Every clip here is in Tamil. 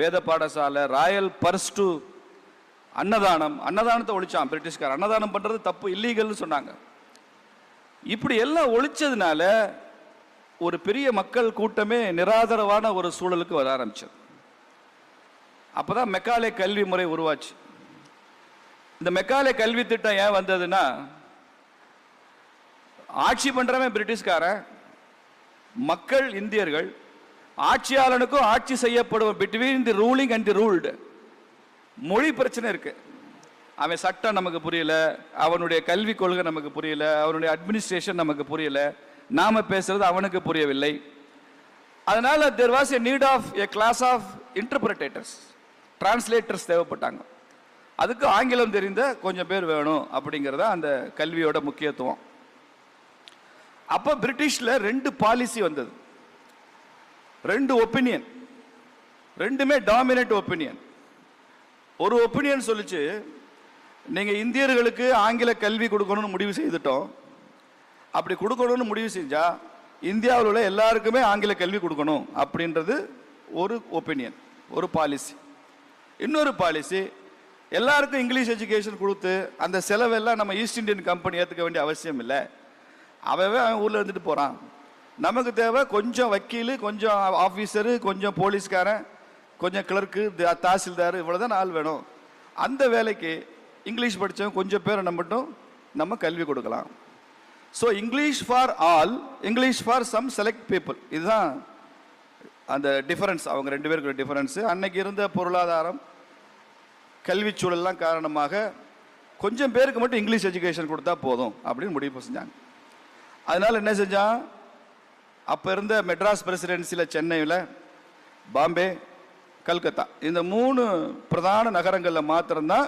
வேத பாடசாலை ராயல் பர்ஸ் டு அன்னதானம் அன்னதானத்தை ஒழிச்சான் பிரிட்டிஷ்கார் அன்னதானம் பண்றது தப்பு இல்லீகல்னு சொன்னாங்க. இப்படி எல்லாம் ஒழிச்சதுனால ஒரு பெரிய மக்கள் கூட்டமே நிராதரவான ஒரு சூழலுக்கு வர ஆரம்பிச்சது. அப்பதான் மெக்காலே கல்வி முறை உருவாச்சு. இந்த மெக்காலே கல்வி திட்டம் ஏன் வந்ததுன்னா ஆட்சி பண்ணுறவன் பிரிட்டிஷ்காரன் மக்கள் இந்தியர்கள் ஆட்சியாளனுக்கும் ஆட்சி செய்யப்படும் between the ruling and the ruled மொழி பிரச்சனை இருக்கு. அவன் சட்டம் நமக்கு புரியல. அவனுடைய கல்விக் கொள்கை நமக்கு புரியல. அவனுடைய அட்மினிஸ்ட்ரேஷன் நமக்கு புரியல. நாம பேசுறது அவனுக்கு புரியவில்லை. அதனால there was a need of a class of interpretators translators தேவைப்பட்டாங்க. அதுக்கு ஆங்கிலம் தெரிந்த கொஞ்சம் பேர் வேணும் அப்படிங்கிறத அந்த கல்வியோட முக்கியத்துவம். அப்போ பிரிட்டிஷில் ரெண்டு பாலிசி வந்தது. ரெண்டு ஒப்பீனியன் ரெண்டுமே டாமினேட் ஒப்பீனியன் ஒரு ஒப்பீனியன் சொல்லிச்சு நீங்கள் இந்தியர்களுக்கு ஆங்கில கல்வி கொடுக்கணும்னு முடிவு செய்துட்டோம். அப்படி கொடுக்கணும்னு முடிவு செஞ்சா இந்தியாவில் உள்ள எல்லாருக்குமே ஆங்கில கல்வி கொடுக்கணும். அப்படின்றது ஒரு ஒப்பீனியன் ஒரு பாலிசி இன்னொரு பாலிசி எல்லாருக்கும் இங்கிலீஷ் எஜுகேஷன் கொடுத்து அந்த செலவெல்லாம் நம்ம ஈஸ்ட் இந்தியன் கம்பெனி ஏற்றுக்க வேண்டிய அவசியம் இல்லை. அவன் ஊரில் இருந்துட்டு போகிறான் நமக்கு தேவை கொஞ்சம் வக்கீல் கொஞ்சம் ஆஃபீஸரு கொஞ்சம் போலீஸ்காரன் கொஞ்சம் கிளர்க்கு தாசில்தார் இவ்வளோதான் ஆள் வேணும். அந்த வேலைக்கு இங்கிலீஷ் படித்தவங்க கொஞ்சம் பேரை நம்ம மட்டும் நம்ம கல்வி கொடுக்கலாம். So English for all English for some select people இதுதான் அந்த டிஃபரன்ஸ் அவங்க ரெண்டு பேருக்கு டிஃபரன்ஸு அன்னைக்கு இருந்த பொருளாதாரம் கல்வி சூழல்லாம் காரணமாக கொஞ்சம் பேருக்கு மட்டும் இங்கிலீஷ் எஜுகேஷன் கொடுத்தா போதும் அப்படின்னு முடிவு செஞ்சாங்க. அதனால் என்ன செஞ்சான்? அப்போ இருந்த மெட்ராஸ் பிரசிடென்சியில் சென்னையில் பாம்பே கல்கத்தா. இந்த மூணு பிரதான நகரங்களில் மாத்திரம்தான்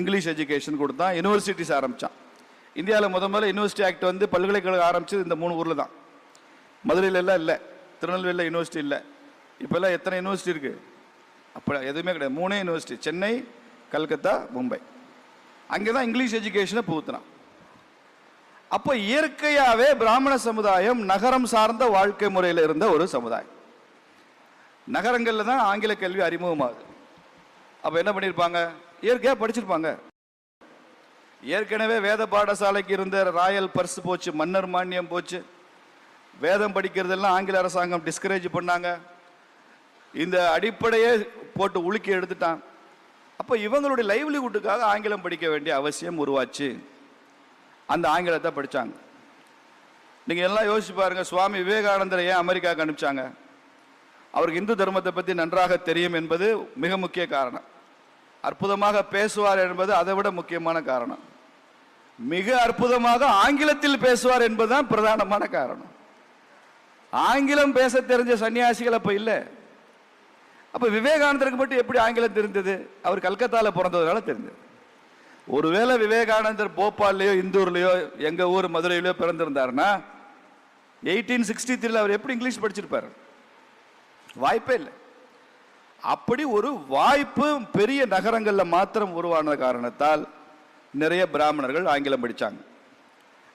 இங்கிலீஷ் எஜுகேஷன் கொடுத்தான் யூனிவர்சிட்டிஸ் ஆரம்பித்தான் இந்தியாவில் முத முதல்ல யூனிவர்சிட்டி ஆக்ட் வந்து பல்கலைக்கழகம் ஆரம்பிச்சது இந்த மூணு ஊரில் தான். மதுரையிலெல்லாம் இல்லை திருநெல்வேலியில் யூனிவர்சிட்டி இல்லை. இப்போல்லாம் எத்தனை யூனிவர்சிட்டி இருக்குது அப்போ எதுவுமே கிடையாது மூணே யூனிவர்சிட்டி சென்னை கல்கத்தா மும்பை. அங்கே தான் இங்கிலீஷ் எஜுகேஷனை புகுத்தினான். அப்போ இயற்கையாகவே பிராமண சமுதாயம் நகரம் சார்ந்த வாழ்க்கை முறையில் இருந்த ஒரு சமுதாயம். நகரங்களில் தான் ஆங்கில கல்வி அறிமுகமாகுது. அப்போ என்ன பண்ணியிருப்பாங்க இயற்கையாக படிச்சிருப்பாங்க. ஏற்கனவே வேத பாடசாலைக்கு இருந்த ராயல் பர்ஸ் போச்சு மன்னர் மானியம் போச்சு. வேதம் படிக்கிறதெல்லாம் ஆங்கில அரசாங்கம் டிஸ்கரேஜ் பண்ணாங்க. இந்த அடிப்படையே போட்டு உலுக்கி எடுத்துட்டான். அப்போ இவங்களுடைய லைவ்லிஹுட்டுக்காக ஆங்கிலம் படிக்க வேண்டிய அவசியம் உருவாச்சு. அந்த ஆங்கிலத்தை படித்தாங்க நீங்கள் எல்லாம் யோசிச்சு பாருங்கள் சுவாமி விவேகானந்தரை ஏன் அமெரிக்காவுக்கு அனுப்பிச்சாங்க? அவருக்கு இந்து தர்மத்தை பற்றி நன்றாக தெரியும் என்பது மிக முக்கிய காரணம். அற்புதமாக பேசுவார் என்பது அதை விட முக்கியமான காரணம். மிக அற்புதமாக ஆங்கிலத்தில் பேசுவார் என்பதுதான் பிரதானமான காரணம். ஆங்கிலம் பேச தெரிஞ்ச சன்னியாசிகள் அப்போ இல்லை. அப்போ விவேகானந்தருக்கு மட்டும் எப்படி ஆங்கிலம் தெரிந்தது? அவர் கல்கத்தால பிறந்ததுனால தெரிஞ்சது. ஒருவேளை விவேகானந்தர் போபால்லையோ இந்தூர்லையோ எங்க ஊர் மதுரையிலையோ பிறந்திருந்தாருன்னா எயிட்டீன் சிக்ஸ்டி த்ரீல அவர் எப்படி இங்கிலீஷ் படிச்சிருப்பார்? வாய்ப்பே இல்லை. அப்படி ஒரு வாய்ப்பு பெரிய நகரங்களில் மாத்திரம் உருவான காரணத்தால் நிறைய பிராமணர்கள் ஆங்கிலம் படித்தாங்க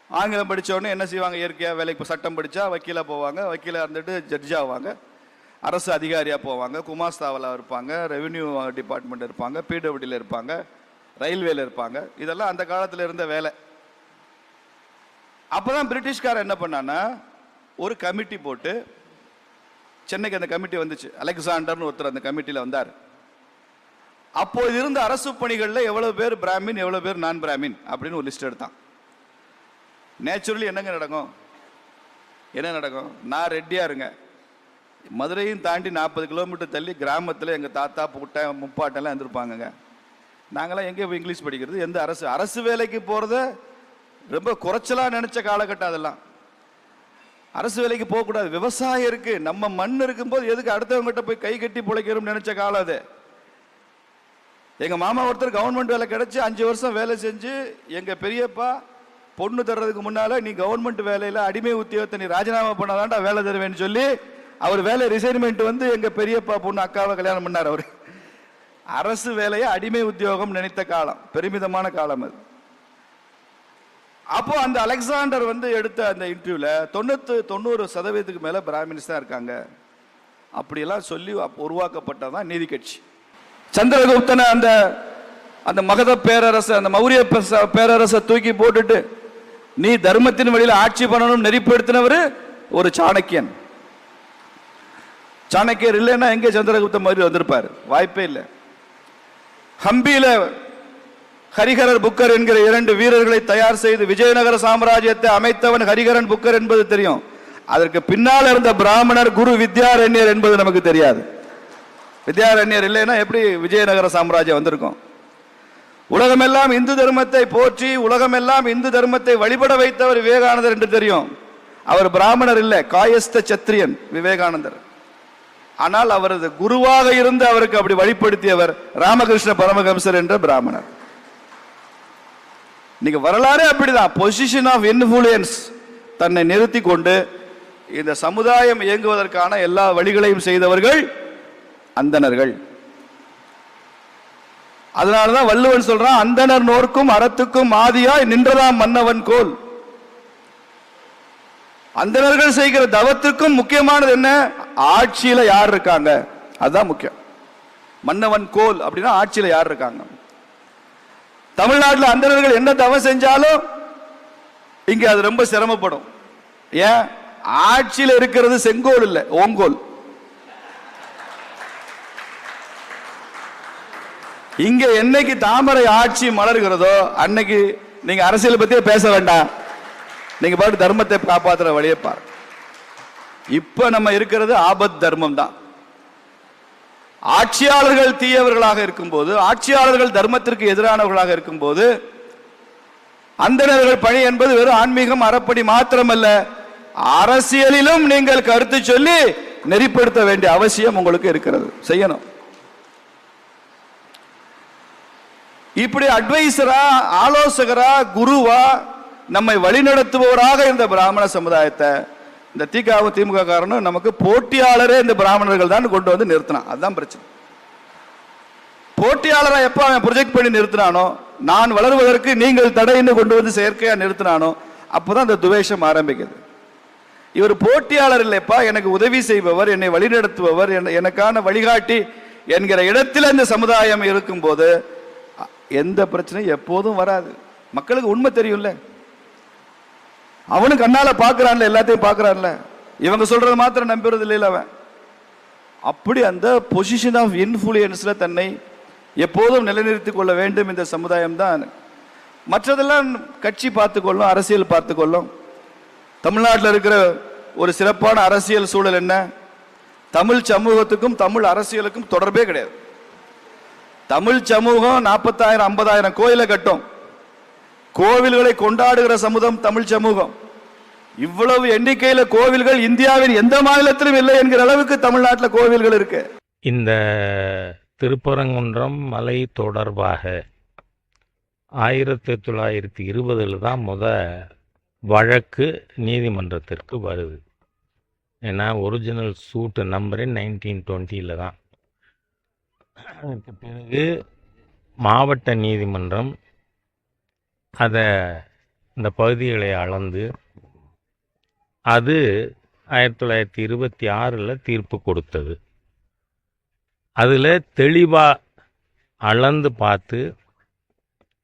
ஆங்கிலம் படித்தோடனே என்ன செய்வாங்க? இயற்கையாக வேலைக்கு சட்டம் படித்தா வக்கீலாக போவாங்க வக்கீலாக இருந்துட்டு ஜட்ஜாக ஆவாங்க. அரசு அதிகாரியாக போவாங்க குமாஸ்தாவில் இருப்பாங்க ரெவென்யூ டிபார்ட்மெண்ட் இருப்பாங்க பிடபிள்யூல இருப்பாங்க. ரயில்வேல இருப்பாங்க. இதெல்லாம் அந்த காலத்தில் இருந்த வேலை. அப்பதான் பிரிட்டிஷ்கார் என்ன பண்ணான்னா ஒரு கமிட்டி போட்டு சென்னைக்கு அந்த கமிட்டி வந்துச்சு. அலெக்சாண்டர்னு ஒருத்தர் அந்த கமிட்டியில் வந்தார். அப்போது இருந்த அரசு பணிகளில் எவ்வளவு பேர் பிராமின் எவ்வளவு பேர் நான் பிராமின் அப்படின்னு ஒரு லிஸ்ட் எடுத்தான். நேச்சுரலி என்னங்க நடக்கும்? என்ன நடக்கும்? நான் ரெட்டியா இருங்க. மதுரையும் தாண்டி நாற்பது கிலோமீட்டர் தள்ளி கிராமத்தில் எங்கள் தாத்தா புட்டை முப்பாட்டெல்லாம் இருந்திருப்பாங்கங்க. நாங்களாம் எங்கே போய் இங்கிலீஷ் படிக்கிறது எந்த அரசு அரசு வேலைக்கு போகிறத ரொம்ப குறைச்சலாக நினச்ச காலகட்டம் அதெல்லாம். அரசு வேலைக்கு போகக்கூடாது விவசாயம் இருக்குது நம்ம மண் இருக்கும்போது எதுக்கு அடுத்தவங்ககிட்ட போய் கை கட்டி பிழைக்கிறோம்னு நினச்ச காலம் அது. எங்கள் மாமா ஒருத்தர் கவர்மெண்ட் வேலை கிடச்சி அஞ்சு வருஷம் வேலை செஞ்சு எங்கள் பெரியப்பா பொண்ணு தர்றதுக்கு முன்னால் நீ கவர்மெண்ட் வேலையில் அடிமை உத்தியோகத்தை நீ ராஜினாமா பண்ணாதான்டா வேலை தருவேன்னு சொல்லி அவர் வேலை ரிசைன்மெண்ட் வந்து எங்கள் பெரியப்பா பொண்ணு அக்காவை கல்யாணம் பண்ணார் அவர். அரசு வேலையை அடிமை உத்தியோகம் நினைத்த காலம் பெருமிதமான காலம் அது. அப்போ அந்த அலெக்சாண்டர் வந்து எடுத்த அந்த இன்டர்வியூவில் தொண்ணூத்து தொண்ணூறு சதவீதத்துக்கு மேலே பிராமின்ஸ் தான் இருக்காங்க. அப்படியெல்லாம் சொல்லி உருவாக்கப்பட்டதான் நீதி கட்சி. சந்திரகுப்தனை அந்த அந்த மகத பேரரசை அந்த மௌரிய பேரரசை தூக்கி போட்டுட்டு நீ தர்மத்தின் வழியில் ஆட்சி பண்ணணும் நெறிப்படுத்தினவர் ஒரு சாணக்கியன். சாணக்கியர் இல்லைன்னா எங்கே சந்திரகுப்த மாதிரி வந்திருப்பார்? வாய்ப்பே இல்லை. ஹம்பியில ஹரிஹரர் புக்கர் என்கிற இரண்டு வீரர்களை தயார் செய்து விஜயநகர சாம்ராஜ்யத்தை அமைத்தவன் ஹரிகரன் புக்கர் என்பது தெரியும். அதற்கு பின்னால் இருந்த பிராமணர் குரு வித்யாரண்யர் என்பது நமக்கு தெரியாது. வித்யாரண்யர் இல்லைன்னா எப்படி விஜயநகர சாம்ராஜ்யம் வந்திருக்கும்? உலகமெல்லாம் இந்து தர்மத்தை போற்றி உலகமெல்லாம் இந்து தர்மத்தை வழிபட வைத்தவர் விவேகானந்தர் என்று தெரியும். அவர் பிராமணர் இல்லை காயஸ்த சத்திரியன் விவேகானந்தர். ஆனால் அவரது குருவாக இருந்து அவருக்கு அப்படி வழிப்படுத்தியவர் ராமகிருஷ்ண பரமஹம்சர் என்ற பிராமணர். நீங்க வரலாறே அப்படிதான். பொசிஷன் ஆஃப் இன்ஃபுளுயன்ஸ் தன்னை நிறுத்தி கொண்டு இந்த சமுதாயம் இயங்குவதற்கான எல்லா வழிகளையும் செய்தவர்கள் அந்தணர்கள். அதனாலதான் வள்ளுவன் சொல்றான் அந்தணர் நோர்க்கும் அறத்துக்கும் ஆதியாய் நின்றதாம் மன்னவன் கோல். அந்தணர்கள் செய்கிற தவத்துக்கும் முக்கியமானது என்ன? ஆட்சியில யார் இருக்காங்க? அதுதான் முக்கியம். மன்னவன் கோல் அப்படின்னா ஆட்சியில யார் இருக்காங்க? தமிழ்நாட்டில் அந்தணர்கள் என்ன தவம் செஞ்சாலும் இங்க அது ரொம்ப சிரமப்படும். ஏன்? ஆட்சியில் இருக்கிறது செங்கோல் இல்லை ஓங்கோல். இங்க என்னைக்கு தாமரை ஆட்சி மலர்கிறதோ அன்னைக்கு நீங்க அரசியல் பத்தியே பேச வேண்டாம். நீங்க பாட்டு தர்மத்தை காப்பாற்றுற வழியை பாருங்க. இப்ப நம்ம இருக்கிறது ஆபத் தர்மம் தான் ஆட்சியாளர்கள் தீயவர்களாக இருக்கும்போது ஆட்சியாளர்கள் தர்மத்திற்கு எதிரானவர்களாக இருக்கும்போது அந்தணர்கள் பணி என்பது வெறும் ஆன்மீகம் அறப்படி மாத்திரமல்ல. அரசியலிலும் நீங்கள் கருத்து சொல்லி நெறிப்படுத்த வேண்டிய அவசியம் உங்களுக்கு இருக்கிறது. செய்யணும். இப்படி அட்வைசரா ஆலோசகரா குருவா நம்மை வழிநடத்துபவராக இருந்த பிராமண சமுதாயத்தை இந்த திகாவும் திமுக காரனும் நமக்கு போட்டியாளரே இந்த பிராமணர்கள் தான் கொண்டு வந்து நிறுத்தினான். அதுதான் பிரச்சனை. போட்டியாளரை எப்ப அவன் ப்ரொஜெக்ட் பண்ணி நிறுத்தினானோ நான் வளருவதற்கு நீங்கள் தடைன்னு கொண்டு வந்து செயற்கையா நிறுத்தினானோ அப்பதான் அந்த துவேஷம் ஆரம்பிக்குது. இவர் போட்டியாளர் இல்லைப்பா எனக்கு உதவி செய்பவர் என்னை வழிநடத்துபவர் என- எனக்கான வழிகாட்டி என்கிற இடத்தில் இந்த சமுதாயம் இருக்கும்போது எந்த பிரச்சனையும் எப்போதும் வராது. மக்களுக்கு உண்மை தெரியும்ல. அவனும் கண்ணால பாக்குறான்ல எல்லாத்தையும் பாக்குறான்ல. இவங்க சொல்றது மாத்திரம் நம்புறது இல்லையில அவன். அப்படி அந்த பொசிஷன் ஆஃப் இன்ஃபுளுயன்ஸ்ல தன்னை எப்போதும் நிலைநிறுத்திக் கொள்ள வேண்டும் இந்த சமுதாயம் தான் மற்றதெல்லாம் கட்சி பார்த்துக்கொள்ளும் அரசியல் பார்த்துக்கொள்ளும் தமிழ்நாட்டில் இருக்கிற ஒரு சிறப்பான அரசியல் சூழல் என்ன? தமிழ் சமூகத்துக்கும் தமிழ் அரசியலுக்கும் தொடர்பே கிடையாது. தமிழ் சமூகம் நாற்பத்தாயிரம் ஐம்பதாயிரம் கோயிலை கட்டும். கோவில்களை கொண்டாடுகிற சமூகம் தமிழ் சமூகம். இவ்வளவு எண்ணிக்கையில கோவில்கள் இந்தியாவின் எந்த மாநிலத்திலும் இல்லை என்கிற அளவுக்கு தமிழ்நாட்டில் கோவில்கள் இருக்கு. இந்த திருப்பரங்குன்றம் மலை தொடர்பாக ஆயிரத்தி தொள்ளாயிரத்தி இருபதில் தான் முத வழக்கு நீதிமன்றத்திற்கு வருது. ஏன்னா ஒரிஜினல் சூட்டு நம்பரே நைன்டீன் டுவெண்ட்டியில் தான். அதுக்கு பிறகு மாவட்ட நீதிமன்றம் அதை இந்த பகுதிகளை அளந்து அது ஆயிரத்தி தொள்ளாயிரத்தி இருபத்தி ஆறில் தீர்ப்பு கொடுத்தது. அதில் தெளிவாக அளந்து பார்த்து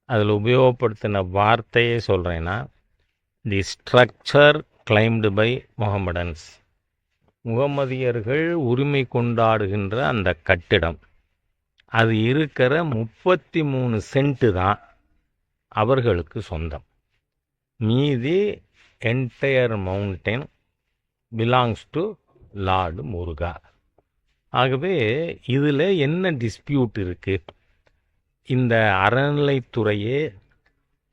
அதில் உபயோகப்படுத்தின வார்த்தையே சொல்கிறேன்னா the structure claimed by Mohammedans முகமதியர்கள் உரிமை கொண்டாடுகின்ற அந்த கட்டிடம். அது இருக்கிற முப்பத்தி மூணு சென்ட்டு தான். அவர்களுக்கு சொந்தம். மீதி entire mountain belongs to lord Muruga ஆகவே இதில் என்ன டிஸ்பியூட் இருக்குது இந்த அறநிலைத்துறையே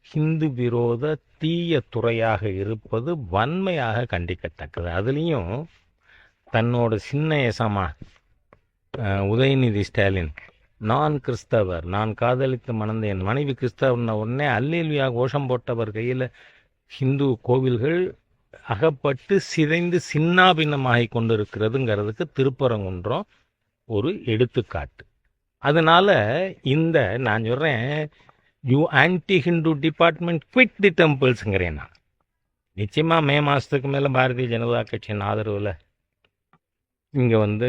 ஹிந்து விரோத தீய துறையாக இருப்பது வன்மையாக கண்டிக்கத்தக்கது. அதுலேயும் தன்னோட சின்ன எசமா உதயநிதி ஸ்டாலின் நான் கிறிஸ்தவர் நான் காதலித்து மணந்த என் மனைவி கிறிஸ்தவர்ன உடனே அல்லேலியா கோஷம் போட்டவர் கையில் ஹிந்து கோவில்கள் அகப்பட்டு சிதைந்து சின்னாபின்னமாகி கொண்டிருக்கிறதுங்கிறதுக்கு திருப்பரங்குன்றம் ஒரு எடுத்துக்காட்டு. அதனால் இந்த நான் சொல்கிறேன் you anti Hindu department quit the டெம்பிள்ஸுங்கிறேன் நான். நிச்சயமாக மே மாதத்துக்கு மேலே பாரதிய ஜனதா கட்சியின் ஆதரவில் இங்கே வந்து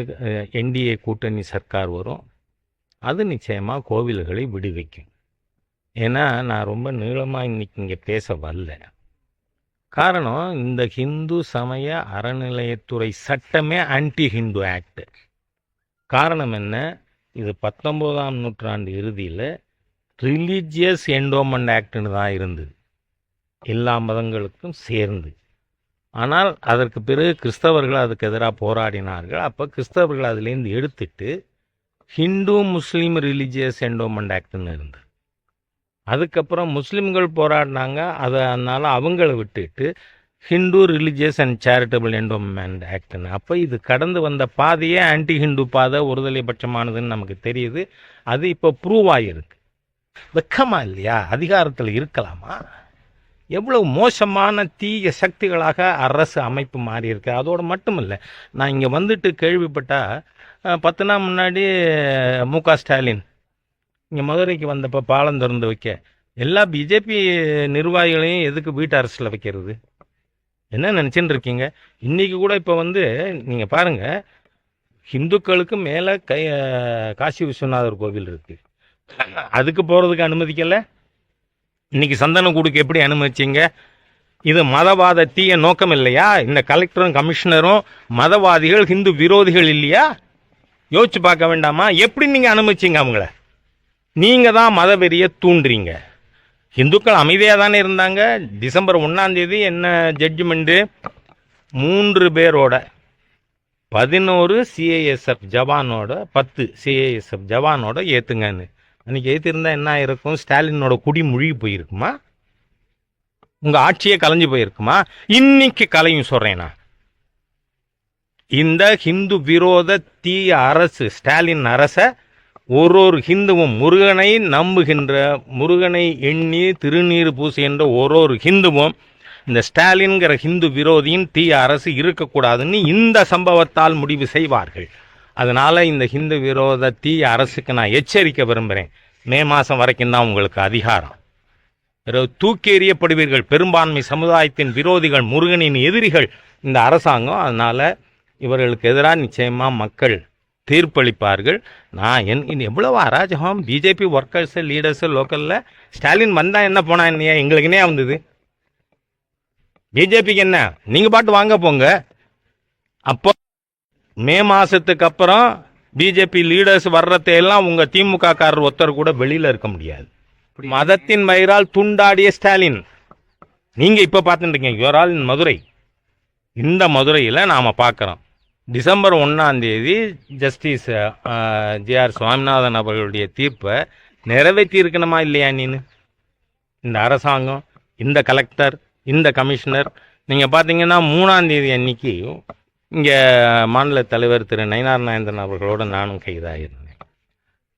என்டிஏ கூட்டணி சர்க்கார் வரும். அது நிச்சயமாக கோவில்களை விடுவிக்கும். ஏன்னா நான் ரொம்ப நீளமாக இன்றைக்கி இங்கே பேச வரல. காரணம் இந்த ஹிந்து சமய அறநிலையத்துறை சட்டமே ஆன்டி ஹிந்து ஆக்டு காரணம் என்ன? இது பத்தொம்போதாம் நூற்றாண்டு இறுதியில் ரிலீஜியஸ் என்டோமெண்ட் ஆக்டுன்னு தான் இருந்தது. எல்லா மதங்களுக்கும் சேர்ந்து. ஆனால் அதற்கு பிறகு கிறிஸ்தவர்கள் அதுக்கு எதிராக போராடினார்கள். அப்போ கிறிஸ்தவர்கள் அதுலேருந்து எடுத்துட்டு ஹிந்து முஸ்லீம் ரிலீஜியஸ் என்டோமெண்ட் ஆக்ட்னு இருந்தது. அதுக்கப்புறம் முஸ்லீம்கள் போராடினாங்க. அதை அதனால் அவங்கள விட்டுட்டு Hindu religious and charitable endowment ஆக்ட்னு அப்போ இது கடந்து வந்த பாதையே ஆன்டி ஹிந்து பாதை ஒருதலை பட்சமானதுன்னு நமக்கு தெரியுது. அது இப்போ ப்ரூவ் ஆகிருக்கு வெக்கமா இல்லையா? அதிகாரத்தில் இருக்கலாமா? எவ்வளவு மோசமான தீய சக்திகளாக அரசு அமைப்பு மாறி இருக்கு அதோடு மட்டும் இல்லை நான் இங்கே வந்துட்டு கேள்விப்பட்டால் பத்து நாள் முன்னாடி மு க ஸ்டாலின் இங்கே மதுரைக்கு வந்தப்போ பாலம் திறந்து வைக்க எல்லா பிஜேபி நிர்வாகிகளையும் எதுக்கு வீட்டு அரசில் வைக்கிறது? என்ன நினச்சின்னு இருக்கீங்க? இன்றைக்கி கூட இப்போ வந்து நீங்கள் பாருங்க ஹிந்துக்களுக்கு மேலே கை காசி விஸ்வநாதர் கோவில் இருக்குது அதுக்கு போகிறதுக்கு அனுமதிக்கலை? இன்னைக்கு சந்தனக்கூடுக்கு எப்படி அனுமதிச்சிங்க? இது மதவாத தீய நோக்கம் இல்லையா? இந்த கலெக்டரும் கமிஷனரும் மதவாதிகள் ஹிந்து விரோதிகள் இல்லையா? யோசிச்சு பார்க்க வேண்டாமா? எப்படி நீங்கள் அனுமதிச்சிங்க அவங்கள? நீங்கள் தான் மதவெறியை தூண்டுறீங்க. இந்துக்கள் அமைதியாக தானே இருந்தாங்க. டிசம்பர் ஒன்றாந்தேதி என்ன ஜட்ஜ்மெண்ட்டு மூன்று பேரோட பதினோரு சிஏஎஸ்எஃப் ஜவானோட பத்து சிஏஎஸ்எஃப் ஜவானோட ஏற்றுங்கன்னு அன்றைக்கி ஏற்றிருந்தா என்ன ஆயிருக்கும்? ஸ்டாலினோட குடி முழுகி போயிருக்குமா? உங்கள் ஆட்சியே கலைஞ்சு போயிருக்குமா? இன்னைக்கு கலையும் சொல்றேன் நான். இந்த ஹிந்து விரோத தீய அரசு ஸ்டாலின் அரச ஒரு ஒரு ஹிந்துவும் முருகனை நம்புகின்ற முருகனை எண்ணி திருநீர் பூசுகின்ற ஒரு ஒரு ஹிந்துவும் இந்த ஸ்டாலின்கிற ஹிந்து விரோதியின் தீய அரசு இருக்கக்கூடாதுன்னு இந்த சம்பவத்தால் முடிவு செய்வார்கள். அதனால் இந்த ஹிந்து விரோத தீய அரசுக்கு நான் எச்சரிக்க விரும்புகிறேன் மே மாதம் வரைக்கும் தான் உங்களுக்கு அதிகாரம். தூக்கி எறியப்படுவீர்கள். பெரும்பான்மை சமுதாயத்தின் விரோதிகள் முருகனின் எதிரிகள் இந்த அரசாங்கம். அதனால் இவர்களுக்கு எதிராக நிச்சயமா மக்கள் தீர்ப்பளிப்பார்கள். நான் என் இது எவ்வளவு அராஜகம்? பிஜேபி ஒர்க்கர்ஸ் லீடர்ஸ் லோக்கல்ல ஸ்டாலின் வந்தா என்ன போனா என்னையா? எங்களுக்குனே வந்தது? பிஜேபிக்கு என்ன? நீங்க பாட்டு வாங்க போங்க. அப்போ மே மாசத்துக்கு அப்புறம் பிஜேபி லீடர்ஸ் வர்றதையெல்லாம் உங்க திமுக காரர் ஒருத்தர் கூட வெளியில இருக்க முடியாது. மதத்தின் வயிறால் துண்டாடிய ஸ்டாலின். நீங்க இப்ப பார்த்துட்டு இருக்கீங்க யுவர் ஆல் இன் மதுரை. இந்த மதுரையில் நாம பார்க்குறோம். டிசம்பர் ஒன்றாம் தேதி ஜஸ்டிஸ் ஜேஆர் சுவாமிநாதன் அவர்களுடைய தீர்ப்பை நிறைவேற்றியிருக்கணுமா இல்லையா நீனு? இந்த அரசாங்கம் இந்த கலெக்டர் இந்த கமிஷனர் நீங்கள் பார்த்தீங்கன்னா மூணாம் தேதி அன்னைக்கு இங்கே மாநில தலைவர் திரு நயினார் நாயந்தன் அவர்களோட நானும் கைதாகிருந்தேன்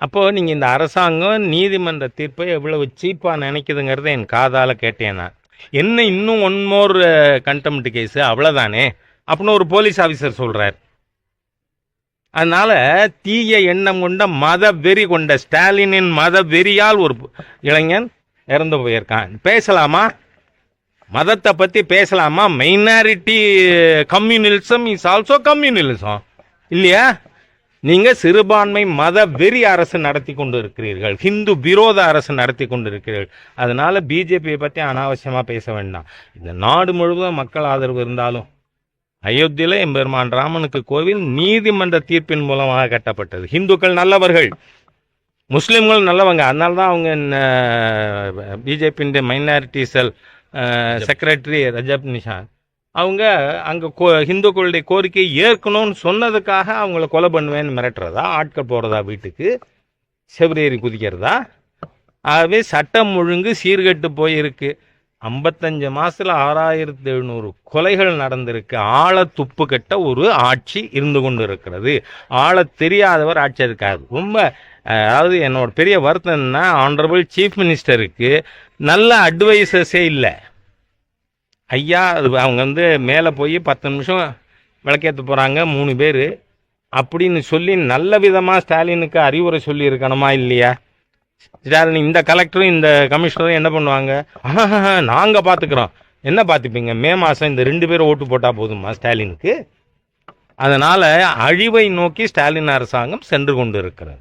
அப்போது நீங்கள் இந்த அரசாங்கம் நீதிமன்ற தீர்ப்பை எவ்வளவு சீப்பாக நினைக்குதுங்கிறத என் காதால் கேட்டேன் நான். என்ன இன்னும் ஒன் மோர் கண்டெம்ட் கேஸு அவ்வளோதானே அப்படின்னு ஒரு போலீஸ் ஆஃபீஸர் சொல்கிறார் அதனால் தீய எண்ணம் கொண்ட மத வெறி கொண்ட ஸ்டாலினின் மத வெறியால் ஒரு இளைஞன் இறந்து போயிருக்கான். பேசலாமா? மதத்தை பற்றி பேசலாமா? Minority communism is also communism இல்லையா? நீங்கள் சிறுபான்மை மத வெறி அரசு நடத்தி கொண்டு இருக்கிறீர்கள் ஹிந்து விரோத அரசு நடத்தி கொண்டு இருக்கிறீர்கள் அதனால் பிஜேபியை பற்றி அனாவசியமாக பேச வேண்டாம். இந்த நாடு முழுவதும் மக்கள் ஆதரவு இருந்தாலும் அயோத்தியில எம்பெருமான் ராமனுக்கு கோவில் நீதிமன்ற தீர்ப்பின் மூலமாக கட்டப்பட்டது. ஹிந்துக்கள் நல்லவர்கள். முஸ்லிம்கள் நல்லவங்க. அதனால தான் அவங்க பிஜேபியின் minority cell secretary Rajab. Nishan. அவங்க அங்கே கோ ஹிந்துக்களுடைய கோரிக்கையை ஏற்கணும்னு சொன்னதுக்காக அவங்கள கொலை பண்ணுவேன்னு மிரட்டுறதா ஆட்கள் போகிறதா வீட்டுக்கு செவ்வரேறி குதிக்கிறதா? ஆகவே சட்டம் ஒழுங்கு சீர்கெட்டு போயிருக்கு. ஐம்பத்தஞ்சு மாசத்துல ஆறாயிரத்தி எழுநூறு கொலைகள் நடந்திருக்கு. ஆழ துப்பு கட்ட ஒரு ஆட்சி இருந்து கொண்டு இருக்கிறது ஆழ தெரியாதவர் ஆட்சி இருக்காது. ரொம்ப அதாவது என்னோட பெரிய வருத்தம் என்ன ஆனரபிள் சீஃப் மினிஸ்டருக்கு நல்ல அட்வைசஸே இல்லை. ஐயா அது அவங்க வந்து மேலே போய் பத்து நிமிஷம் விளக்கேற்ற போகிறாங்க மூணு பேர். அப்படின்னு சொல்லி நல்ல விதமாக ஸ்டாலினுக்கு அறிவுரை சொல்லியிருக்கணுமா இல்லையா? ஸ்டாலின் இந்த கலெக்டரும் இந்த கமிஷனரும் என்ன பண்ணுவாங்க? நாங்கள் பார்த்துக்குறோம் என்ன பார்த்துப்பீங்க மே மாதம் இந்த ரெண்டு பேரும் ஓட்டு போட்டால் போதுமா ஸ்டாலினுக்கு? அதனால் அழிவை நோக்கி ஸ்டாலின் அரசாங்கம் சென்று கொண்டு இருக்கிறது